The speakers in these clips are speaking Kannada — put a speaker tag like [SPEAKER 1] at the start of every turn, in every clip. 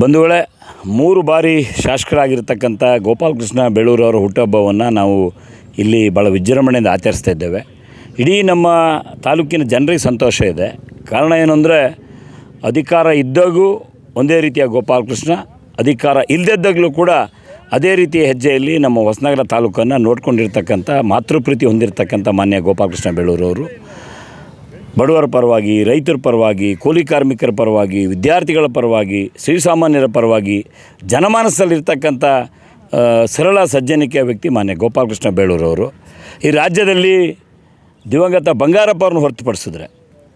[SPEAKER 1] ಬಂಧುಗಳೇ, ಮೂರು ಬಾರಿ ಶಾಸಕರಾಗಿರ್ತಕ್ಕಂಥ ಗೋಪಾಲಕೃಷ್ಣ ಬೆಳೂರವರ ಹುಟ್ಟುಹಬ್ಬವನ್ನು ನಾವು ಇಲ್ಲಿ ಭಾಳ ವಿಜೃಂಭಣೆಯಿಂದ ಆಚರಿಸ್ತಾ ಇದ್ದೇವೆ. ಇಡೀ ನಮ್ಮ ತಾಲೂಕಿನ ಜನರಿಗೆ ಸಂತೋಷ ಇದೆ. ಕಾರಣ ಏನು ಅಧಿಕಾರ ಇದ್ದಾಗೂ ಒಂದೇ ರೀತಿಯ ಗೋಪಾಲಕೃಷ್ಣ, ಅಧಿಕಾರ ಇಲ್ಲದಿದ್ದಾಗಲೂ ಕೂಡ ಅದೇ ರೀತಿಯ ಹೆಜ್ಜೆಯಲ್ಲಿ ನಮ್ಮ ಹೊಸನಗರ ತಾಲೂಕನ್ನು ನೋಡ್ಕೊಂಡಿರ್ತಕ್ಕಂಥ, ಮಾತೃಪ್ರೀತಿ ಹೊಂದಿರತಕ್ಕಂಥ ಮಾನ್ಯ ಗೋಪಾಲಕೃಷ್ಣ ಬೇಳೂರವರು ಬಡವರ ಪರವಾಗಿ, ರೈತರ ಪರವಾಗಿ, ಕೂಲಿ ಕಾರ್ಮಿಕರ ಪರವಾಗಿ, ವಿದ್ಯಾರ್ಥಿಗಳ ಪರವಾಗಿ ಶ್ರೀಸಾಮಾನ್ಯರ ಪರವಾಗಿ ಜನಮಾನಸದಲ್ಲಿರ್ತಕ್ಕಂಥ ಸರಳ ಸಜ್ಜನಿಕೆಯ ವ್ಯಕ್ತಿ ಮಾನ್ಯ ಗೋಪಾಲಕೃಷ್ಣ ಬೇಳೂರವರು. ಈ ರಾಜ್ಯದಲ್ಲಿ ದಿವಂಗತ ಬಂಗಾರಪ್ಪ ಅವ್ರನ್ನ ಹೊರತುಪಡಿಸಿದ್ರೆ,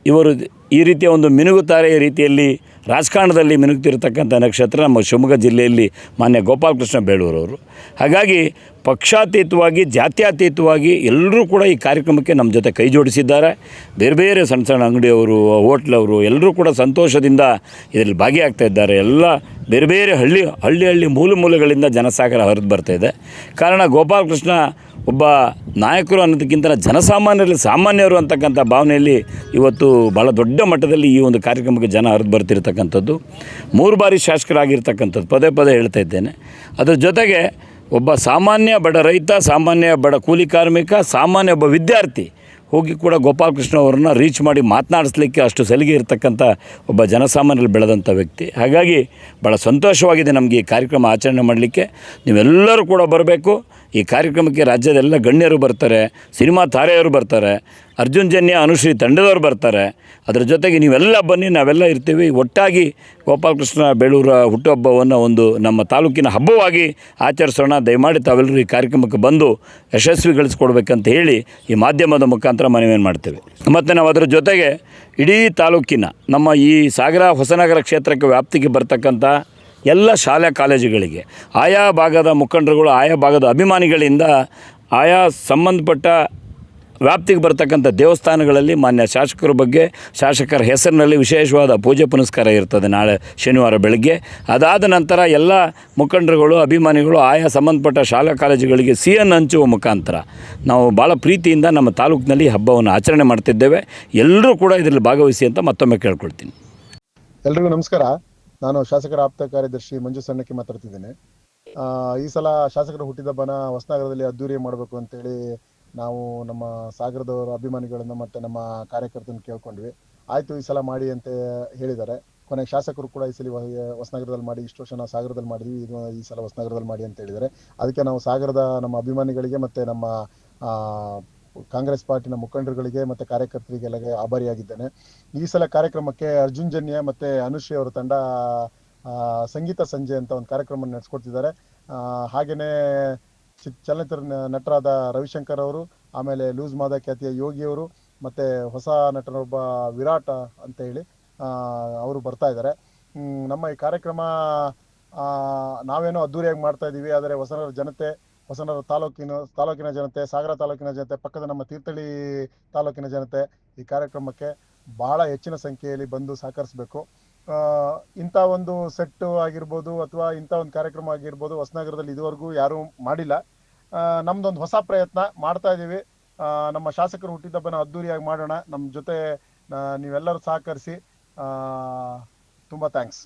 [SPEAKER 1] ಇವರು ಈ ರೀತಿಯ ಒಂದು ಮಿನುಗುತಾರೆ ರೀತಿಯಲ್ಲಿ ರಾಜಕಾರಣದಲ್ಲಿ ಮಿನುಗ್ತಿರ್ತಕ್ಕಂಥ ನಕ್ಷತ್ರ ನಮ್ಮ ಶಿವಮೊಗ್ಗ ಜಿಲ್ಲೆಯಲ್ಲಿ ಮಾನ್ಯ ಗೋಪಾಲಕೃಷ್ಣ ಬೇಳೂರವರು. ಹಾಗಾಗಿ ಪಕ್ಷಾತೀತವಾಗಿ, ಜಾತ್ಯಾತೀತವಾಗಿ ಎಲ್ಲರೂ ಕೂಡ ಈ ಕಾರ್ಯಕ್ರಮಕ್ಕೆ ನಮ್ಮ ಜೊತೆ ಕೈ ಜೋಡಿಸಿದ್ದಾರೆ. ಬೇರೆ ಬೇರೆ ಸಣ್ಣ ಸಣ್ಣ ಅಂಗಡಿಯವರು, ಹೋಟ್ಲವರು ಎಲ್ಲರೂ ಕೂಡ ಸಂತೋಷದಿಂದ ಇದರಲ್ಲಿ ಭಾಗಿಯಾಗ್ತಾ ಇದ್ದಾರೆ. ಎಲ್ಲ ಬೇರೆ ಬೇರೆ ಹಳ್ಳಿ ಹಳ್ಳಿ ಹಳ್ಳಿ ಮೂಲ ಮೂಲೆಗಳಿಂದ ಜನಸಾಗರ ಹರಿದು ಬರ್ತಾ ಇದೆ. ಕಾರಣ ಗೋಪಾಲಕೃಷ್ಣ ಒಬ್ಬ ನಾಯಕರು ಅನ್ನೋದಕ್ಕಿಂತ ಜನಸಾಮಾನ್ಯರಲ್ಲಿ ಸಾಮಾನ್ಯರು ಅಂತಕ್ಕಂಥ ಭಾವನೆಯಲ್ಲಿ ಇವತ್ತು ಭಾಳ ದೊಡ್ಡ ಮಟ್ಟದಲ್ಲಿ ಈ ಒಂದು ಕಾರ್ಯಕ್ರಮಕ್ಕೆ ಜನ ಹರಿದು ಬರ್ತಿರ್ತಕ್ಕಂಥದ್ದು. ಮೂರು ಬಾರಿ ಶಾಸಕರಾಗಿರ್ತಕ್ಕಂಥದ್ದು. ಪದೇ ಪದೇ ಹೇಳ್ತಾ ಇದ್ದೇನೆ. ಅದರ ಜೊತೆಗೆ ಒಬ್ಬ ಸಾಮಾನ್ಯ ಬಡ ರೈತ, ಸಾಮಾನ್ಯ ಬಡ ಕೂಲಿ ಕಾರ್ಮಿಕ, ಸಾಮಾನ್ಯ ಒಬ್ಬ ವಿದ್ಯಾರ್ಥಿ ಹೋಗಿ ಕೂಡ ಗೋಪಾಲಕೃಷ್ಣ ಅವರನ್ನ ರೀಚ್ ಮಾಡಿ ಮಾತನಾಡಿಸ್ಲಿಕ್ಕೆ ಅಷ್ಟು ಸಲಿಗೆ ಇರತಕ್ಕಂಥ ಒಬ್ಬ ಜನಸಾಮಾನ್ಯರಲ್ಲಿ ಬೆಳೆದಂಥ ವ್ಯಕ್ತಿ. ಹಾಗಾಗಿ ಭಾಳ ಸಂತೋಷವಾಗಿದೆ ನಮಗೆ ಈ ಕಾರ್ಯಕ್ರಮ ಆಚರಣೆ ಮಾಡಲಿಕ್ಕೆ. ನೀವೆಲ್ಲರೂ ಕೂಡ ಬರಬೇಕು. ಈ ಕಾರ್ಯಕ್ರಮಕ್ಕೆ ರಾಜ್ಯದ ಎಲ್ಲ ಗಣ್ಯರು ಬರ್ತಾರೆ, ಸಿನಿಮಾ ತಾರೆಯರು ಬರ್ತಾರೆ, ಅರ್ಜುನ್ ಜನ್ಯ, ಅನುಶ್ರೀ ತಂಡದವರು ಬರ್ತಾರೆ. ಅದರ ಜೊತೆಗೆ ನೀವೆಲ್ಲ ಬನ್ನಿ, ನಾವೆಲ್ಲ ಇರ್ತೀವಿ. ಒಟ್ಟಾಗಿ ಗೋಪಾಲಕೃಷ್ಣ ಬೇಳೂರ ಹುಟ್ಟುಹಬ್ಬವನ್ನು ಒಂದು ನಮ್ಮ ತಾಲೂಕಿನ ಹಬ್ಬವಾಗಿ ಆಚರಿಸೋಣ. ದಯಮಾಡಿ ತಾವೆಲ್ಲರೂ ಈ ಕಾರ್ಯಕ್ರಮಕ್ಕೆ ಬಂದು ಯಶಸ್ವಿಗೊಳಿಸ್ಕೊಡ್ಬೇಕಂತ ಹೇಳಿ ಈ ಮಾಧ್ಯಮದ ಮುಖಾಂತರ ಮನವಿಯನ್ನು ಮಾಡ್ತೇವೆ. ಮತ್ತು ನಾವು ಅದರ ಜೊತೆಗೆ ಇಡೀ ತಾಲೂಕಿನ ನಮ್ಮ ಈ ಸಾಗರ ಹೊಸನಗರ ಕ್ಷೇತ್ರಕ್ಕೆ ವ್ಯಾಪ್ತಿಗೆ ಬರ್ತಕ್ಕಂಥ ಎಲ್ಲ ಶಾಲೆ ಕಾಲೇಜುಗಳಿಗೆ. ಆಯಾ ಭಾಗದ ಮುಖಂಡರುಗಳು, ಆಯಾ ಭಾಗದ ಅಭಿಮಾನಿಗಳಿಂದ ಆಯಾ ಸಂಬಂಧಪಟ್ಟ ವ್ಯಾಪ್ತಿಗೆ ಬರ್ತಕ್ಕಂಥ ದೇವಸ್ಥಾನಗಳಲ್ಲಿ ಮಾನ್ಯ ಶಾಸಕರ ಬಗ್ಗೆ, ಶಾಸಕರ ಹೆಸರಿನಲ್ಲಿ ವಿಶೇಷವಾದ ಪೂಜೆ ಪುನಸ್ಕಾರ ಇರ್ತದೆ ನಾಳೆ ಶನಿವಾರ ಬೆಳಗ್ಗೆ. ಅದಾದ ನಂತರ ಎಲ್ಲ ಮುಖಂಡರುಗಳು, ಅಭಿಮಾನಿಗಳು, ಆಯಾ ಸಂಬಂಧಪಟ್ಟ ಶಾಲಾ ಕಾಲೇಜುಗಳಿಗೆ ಸಿಹಿಯನ್ನು ಹಂಚುವ ಮುಖಾಂತರ ನಾವು ಭಾಳ ಪ್ರೀತಿಯಿಂದ ನಮ್ಮ ತಾಲೂಕಿನಲ್ಲಿ ಹಬ್ಬವನ್ನು ಆಚರಣೆ ಮಾಡ್ತಿದ್ದೇವೆ. ಎಲ್ಲರೂ ಕೂಡ ಇದರಲ್ಲಿ ಭಾಗವಹಿಸಿ ಅಂತ ಮತ್ತೊಮ್ಮೆ ಕೇಳ್ಕೊಳ್ತೀನಿ.
[SPEAKER 2] ಎಲ್ರಿಗೂ ನಮಸ್ಕಾರ. ನಾನು ಶಾಸಕರ ಆಪ್ತ ಕಾರ್ಯದರ್ಶಿ ಮಂಜು ಸಣ್ಣಕ್ಕೆ ಮಾತಾಡ್ತಿದ್ದೇನೆ ಈ ಸಲ ಶಾಸಕರ ಹುಟ್ಟಿದಬ್ಬನ ಹೊಸನಗರದಲ್ಲಿ ಅದ್ದೂರಿ ಮಾಡಬೇಕು ಅಂತೇಳಿ ನಾವು ನಮ್ಮ ಸಾಗರದವರ ಅಭಿಮಾನಿಗಳನ್ನ ಮತ್ತೆ ನಮ್ಮ ಕಾರ್ಯಕರ್ತರನ್ನು ಕೇಳ್ಕೊಂಡ್ವಿ. ಆಯ್ತು, ಈ ಸಲ ಮಾಡಿ ಅಂತ ಹೇಳಿದ್ದಾರೆ. ಕೊನೆಗೆ ಶಾಸಕರು ಕೂಡ ಈ ಸಲ ಹೊಸ- ಹೊಸನಗರದಲ್ಲಿ ಮಾಡಿ, ಇಷ್ಟು ವರ್ಷ ನಾವು ಸಾಗರದಲ್ಲಿ ಮಾಡಿದ್ವಿ, ಇದು ಈ ಸಲ ಹೊಸನಗರದಲ್ಲಿ ಮಾಡಿ ಅಂತ ಹೇಳಿದ್ದಾರೆ. ಅದಕ್ಕೆ ನಾವು ಸಾಗರದ ನಮ್ಮ ಅಭಿಮಾನಿಗಳಿಗೆ ಮತ್ತೆ ನಮ್ಮ ಕಾಂಗ್ರೆಸ್ ಪಾರ್ಟಿನ ಮುಖಂಡರುಗಳಿಗೆ ಮತ್ತೆ ಕಾರ್ಯಕರ್ತರಿಗೆಲ್ಲ ಆಭಾರಿಯಾಗಿದ್ದೇನೆ. ಈ ಸಲ ಕಾರ್ಯಕ್ರಮಕ್ಕೆ ಅರ್ಜುನ್ ಜನ್ಯ ಮತ್ತೆ ಅನುಶ್ರೀ ಅವರ ತಂಡ ಸಂಗೀತ ಸಂಜೆ ಅಂತ ಒಂದು ಕಾರ್ಯಕ್ರಮ ನಡೆಸ್ಕೊಡ್ತಿದ್ದಾರೆ. ಹಾಗೇನೆ ಚಲನಚಿತ್ರ ನಟರಾದ ರವಿಶಂಕರ್ ಅವರು, ಆಮೇಲೆ ಲೂಸ್ ಮಾದ ಖ್ಯಾತಿಯ ಯೋಗಿ ಅವರು, ಮತ್ತೆ ಹೊಸ ನಟನೊಬ್ಬ ವಿರಾಟ್ ಅಂತ ಹೇಳಿ ಅವರು ಬರ್ತಾ ಇದ್ದಾರೆ. ನಮ್ಮ ಈ ಕಾರ್ಯಕ್ರಮ ನಾವೇನೋ ಅದ್ದೂರಿಯಾಗಿ ಮಾಡ್ತಾ ಇದ್ದೀವಿ, ಆದರೆ ಹೊಸನಗರ ಜನತೆ ಹೊಸನಗರ ತಾಲೂಕಿನ ತಾಲೂಕಿನ ಜನತೆ, ಸಾಗರ ತಾಲೂಕಿನ ಜನತೆ, ಪಕ್ಕದ ನಮ್ಮ ತೀರ್ಥಹಳ್ಳಿ ತಾಲೂಕಿನ ಜನತೆ ಈ ಕಾರ್ಯಕ್ರಮಕ್ಕೆ ಬಹಳ ಹೆಚ್ಚಿನ ಸಂಖ್ಯೆಯಲ್ಲಿ ಬಂದು ಸಹಕರಿಸಬೇಕು. ಇಂಥ ಒಂದು ಸೆಟ್ಟು ಆಗಿರ್ಬೋದು ಅಥವಾ ಇಂಥ ಒಂದು ಕಾರ್ಯಕ್ರಮ ಆಗಿರ್ಬೋದು ಹೊಸನಗರದಲ್ಲಿ ಇದುವರೆಗೂ ಯಾರೂ ಮಾಡಿಲ್ಲ. ನಮ್ದೊಂದು ಹೊಸ ಪ್ರಯತ್ನ ಮಾಡ್ತಾ ಇದ್ದೀವಿ. ನಮ್ಮ ಶಾಸಕರು ಹುಟ್ಟಿದಬ್ಬನ ಅದ್ದೂರಿಯಾಗಿ ಮಾಡೋಣ. ನಮ್ಮ ಜೊತೆ ನೀವೆಲ್ಲರೂ ಸಹಕರಿಸಿ. ತುಂಬಾ ಥ್ಯಾಂಕ್ಸ್.